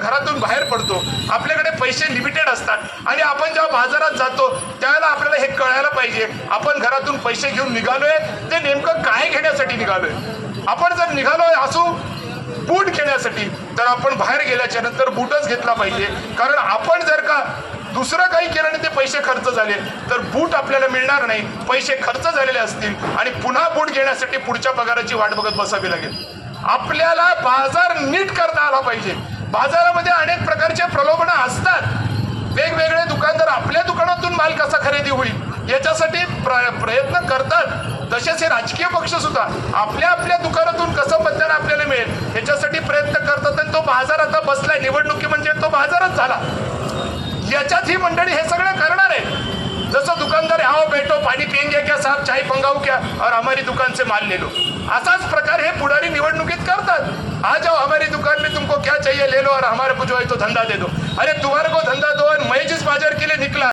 घरातून बाहेर पडतो. आपल्याकडे पैसे लिमिटेड असतात. आणि आपण जेव्हा बाजारात जातो त्यावेळेला आपल्याला हे कळायला पाहिजे आपण घरातून पैसे घेऊन निघालोय ते नेमकं काय घेण्यासाठी निघालोय? आपण जर निघालोय असू बूट घेण्यासाठी तर आपण बाहेर गेल्याच्यानंतर बूटच घेतला पाहिजे. कारण आपण जर का दुसरं काही केलं आणि ते पैसे खर्च झाले तर बूट आपल्याला मिळणार नाही. पैसे खर्च झालेले असतील आणि पुन्हा बूट घेण्यासाठी पुढच्या पगाराची वाट बघत बसावी लागेल. आपल्याला बाजार नीट करता आला पाहिजे. बाजारामध्ये अनेक प्रकारचे प्रलोभनं असतात. वेगवेगळे दुकानदार आपल्या दुकानातून माल कसा खरेदी होईल याच्यासाठी प्र प्रयत्न करतात. तसेच हे राजकीय पक्ष सुद्धा आपल्या आपल्या दुकानातून कसं मतदान आपल्याला मिळेल याच्यासाठी प्रयत्न करतात आणि तो बाजार आता बसलाय. निवडणुकी म्हणजे तो बाजारच झाला. याच्यात ही मंडळी हे सगळं करणार आहे जसं दुकानदार आओ बैठो पाणी पिएंगे क्या साहब? चाय पंगाऊ क्या? और हमारी दुकान से माल ले लो. असाच प्रकार हे पुढारी निवडणुकीत करतात. आज जाओ हमारी दुकान में तुमको क्या चाहिए? ले लो और हमारे को जो है तो धंधा दे दो। अरे तुम्हारे को धंधा दो और मैं जिस बाजार के लिए निकला